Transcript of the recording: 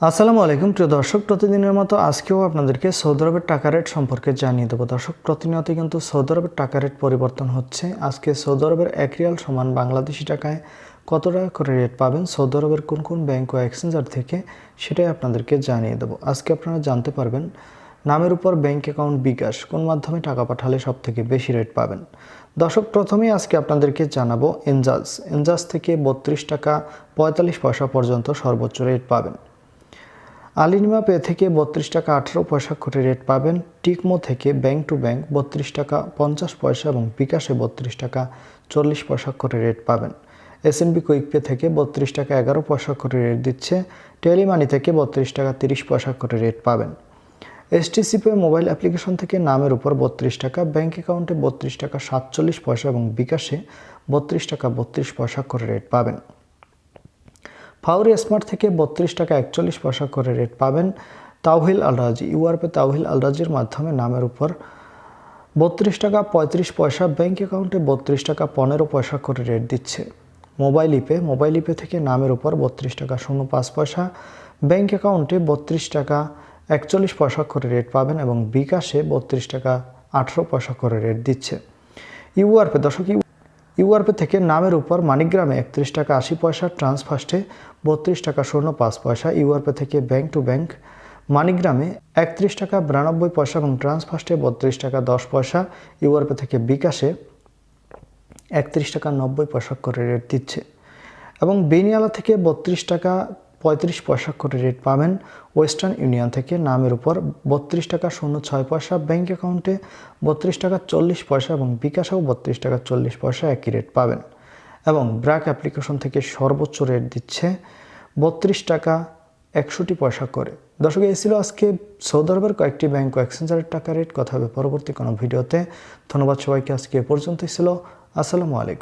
আসসালামু আলাইকুম, প্রিয় দর্শক, প্রতিদিনের মতো আজকেও আপনাদেরকে সৌদি আরবের টাকা রেট সম্পর্কে জানিয়ে দেবো। দর্শক প্রতিনিয়ত কিন্তু সৌদি আরবের টাকা রেট পরিবর্তন হচ্ছে। আজকে সৌদি আরবের এক রিয়াল সমান বাংলাদেশি টাকায় কত টাকা করে রেট পাবেন? সৌদি আরবের কোন কোন ব্যাংক ও এক্সচেঞ্জার থেকে সেটাই আপনাদেরকে জানিয়ে দেবো। আজকে আপনারা জানতে পারবেন, নামের উপর ব্যাংক অ্যাকাউন্ট বিকাশ কোন মাধ্যমে টাকা পাঠালে সব থেকে বেশি রেট পাবেন। দর্শক, প্রথমেই আজকে আপনাদেরকে জানাব এনজাজ এনজাজ থেকে বত্রিশ টাকা পঁয়তাল্লিশ পয়সা পর্যন্ত সর্বোচ্চ রেট পাবেন। আলিনিমা পে থেকে বত্রিশ টাকা আঠেরো পয়সা করে রেট পাবেন। টিকমো থেকে ব্যাংক টু ব্যাংক বত্রিশ টাকা পঞ্চাশ পয়সা এবং বিকাশে বত্রিশ টাকা চল্লিশ পয়সা করে রেট পাবেন। এসএনবি কুইক পে থেকে বত্রিশ টাকা এগারো পয়সা করে রেট দিচ্ছে। টেলিমানি থেকে বত্রিশ টাকা তিরিশ পয়সা করে রেট পাবেন। এসটিসি পে মোবাইল অ্যাপ্লিকেশন থেকে নামের উপর বত্রিশ টাকা ব্যাঙ্ক অ্যাকাউন্টে বত্রিশ টাকা সাতচল্লিশ পয়সা এবং বিকাশে বত্রিশ টাকা বত্রিশ পয়সা করে রেট পাবেন। ফাউরি স্মার্ট থেকে বত্রিশ টাকা একচল্লিশ পয়সা করে রেট পাবেন তাওহিল আলরাজি। ইউআরপে তাওহিল আলরাজির মাধ্যমে নামের উপর বত্রিশ টাকা পঁয়ত্রিশ পয়সা ব্যাঙ্ক অ্যাকাউন্টে বত্রিশ টাকা পনেরো পয়সা করে রেট দিচ্ছে। মোবাইল ইপে মোবাইল ইপে থেকে নামের উপর বত্রিশ টাকা শূন্য পাঁচ পয়সা ব্যাঙ্ক অ্যাকাউন্টে বত্রিশ টাকা একচল্লিশ পয়সা করে রেট পাবেন এবং বিকাশে বত্রিশ টাকা আঠেরো পয়সা করে রেট দিচ্ছে। ইউআরপে দর্শক ইউআরপি থেকে নামের উপর মানিগ্রামে একত্রিশ টাকা আশি পয়সা ট্রান্সফার্স্টে বত্রিশ টাকা শূন্য পাঁচ পয়সা, ইউআরপি থেকে ব্যাংক টু ব্যাংক মানিগ্রামে একত্রিশ টাকা বিরানব্বই পয়সা এবং ট্রান্সফার্স্টে বত্রিশ টাকা দশ পয়সা, ইউআরপি থেকে বিকাশে একত্রিশ টাকা নব্বই পয়সা করে রেট দিচ্ছে। এবং বেনিয়ালা থেকে বত্রিশ টাকা পঁয়ত্রিশ পয়সা করে রেট পাবেন। ওয়েস্টার্ন ইউনিয়ন থেকে নামের উপর বত্রিশ টাকা শূন্য ছয় পয়সা। ব্যাংক অ্যাকাউন্টে বত্রিশ টাকা চল্লিশ পয়সা এবং বিকাশেও বত্রিশ টাকা চল্লিশ পয়সা একই রেট পাবেন। এবং ব্র্যাক অ্যাপ্লিকেশন থেকে সর্বোচ্চ রেট দিচ্ছে বত্রিশ টাকা একশোটি পয়সা করে। দর্শক, এই ছিল আজকে সৌদি আরবের কয়েকটি ব্যাংক ও টাকা রেট কথা হবে পরবর্তী কোনো ভিডিওতে। ধন্যবাদ সবাইকে, আজকে এ পর্যন্তই ছিল। আসসালামু আলাইকুম।